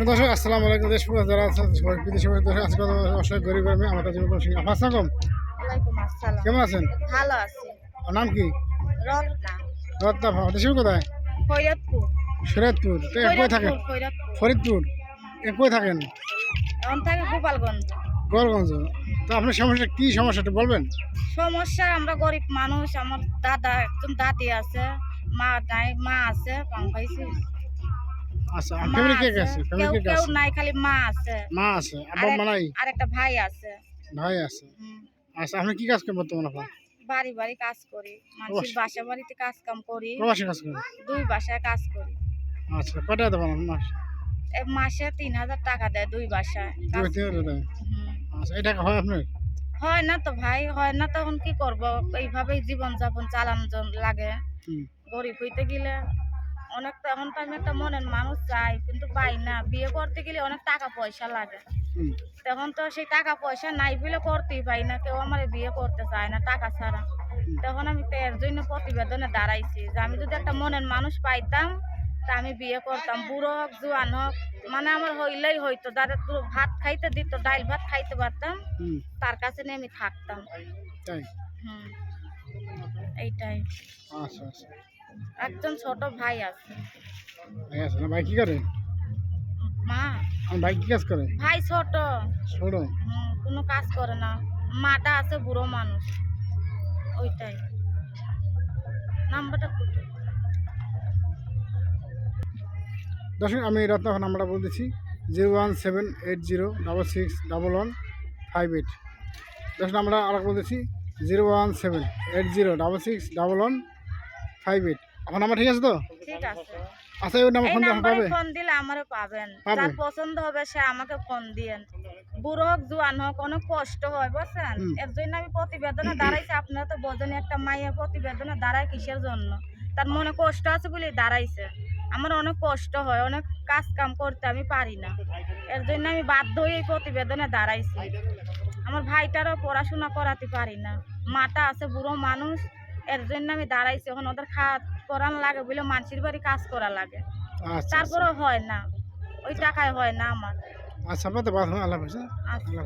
দর্শক আসসালামু আলাইকুম। দেশ যারা আছেন সবাই বিদেশে দর্শক আজকে অসহায় গরিব আমি আমার কাছে আসসালাম। কেমন আছেন? ভালো আছি। নাম কি? রত্না। দেশের কোথায়? ফরিদপুর। শরীয়তপুর তো এক কই থাকেন? ফরিদপুর ফরিদপুর। ফরিদপুর? এক কই থাকেন? থাকে গোপালগঞ্জ। তো আপনার সমস্যা কি সমস্যা একটু বলবেন? সমস্যা আমরা গরিব মানুষ আমার দাদা একজন দাদি আছে মা নাই মা আছে পাং পাইছি আচ্ছা ফ্যামিলি কে কে আছে ফ্যামিলি কে আছে। নাই খালি মা আছে। মা আছে আব্বা মা নাই? আর একটা ভাই আছে। ভাই আছে? আচ্ছা আপনি কি কাজ করেন বর্তমানে আপনার বাড়ি বাড়ি কাজ করি। মানুষের বাসা বাড়িতে কাজ কাম করি। প্রবাসী কাজ করেন? দুই বাসায় কাজ করি। আচ্ছা কটা দেবেন মাস? মাসে তিন হাজার টাকা দেয় দুই বাসায় দুই তিন হাজার আচ্ছা এই টাকা হয় আপনার? হয় না তো ভাই হয় না তখন কি করব? এইভাবেই জীবন যাপন চালানো লাগে। গরিব হইতে গেলে অনেক এখন তো আমি একটা মনের মানুষ চাই কিন্তু পাই না। বিয়ে করতে গেলে অনেক টাকা পয়সা লাগে। তখন তো সেই টাকা পয়সা নাই বলে করতেই পাই না কেউ আমার বিয়ে করতে চায় না টাকা ছাড়া। তখন আমি তো এর জন্য প্রতিবেদনে দাঁড়াইছি যে আমি যদি একটা মনের মানুষ পাইতাম তা আমি বিয়ে করতাম। বুড়ো হোক জোয়ান হোক মানে আমার হইলেই হইতো। যাদের তো ভাত খাইতে দিত ডাইল ভাত খাইতে পারতাম তার কাছে নিয়ে আমি থাকতাম। হুম। এইটাই। আচ্ছা আচ্ছা। একজন ছোট ভাই আছে। ভাই আছে না? ভাই কি করে? মা। আমার ভাই কি কাজ করে? ভাই ছোট। ছোট? কোনো কাজ করে না। মাটা আছে বুড়ো মানুষ। ওইটাই। নাম্বারটা কত? দর্শক আমি রত্ন নাম্বারটা বলতেছি zero one seven eight zero double six double one five eight দর্শক আমরা আর বলতেছি zero one seven eight zero double six double one five eight. আমার নাম্বার ঠিক আছে তো? ঠিক আছে। আচ্ছা ওই নাম্বার ফোন পাবে? ফোন দিলে আমারও পাবেন। যার পছন্দ হবে সে আমাকে ফোন দিয়েন। বুড়ো হোক জোয়ান হোক অনেক কষ্ট হয় বুঝছেন? এর জন্য আমি প্রতিবেদনে দাঁড়াইছি। আপনারা তো বোঝেন একটা মাইয়া প্রতিবেদনে দাঁড়ায় কিসের জন্য? তার মনে কষ্ট আছে বলে দাঁড়াইছে। আমার অনেক কষ্ট হয় অনেক কাজ কাম করতে আমি পারি না। এর জন্য আমি বাধ্য হয়ে এই প্রতিবেদনে দাঁড়াইছি। আমার ভাইটারও পড়াশোনা করাতে পারি না। মাটা আছে বুড়ো মানুষ এর জন্য আমি দাঁড়াইছি। এখন ওদের খাত করান লাগে বলে মানসির বাড়ি কাজ করা লাগে। আচ্ছা তারপরেও হয় না। ওই টাকায় হয় না আমার। আচ্ছা আপনাদের বাদ আল্লাহ হ্যাঁ? আচ্ছা। আল্লাহ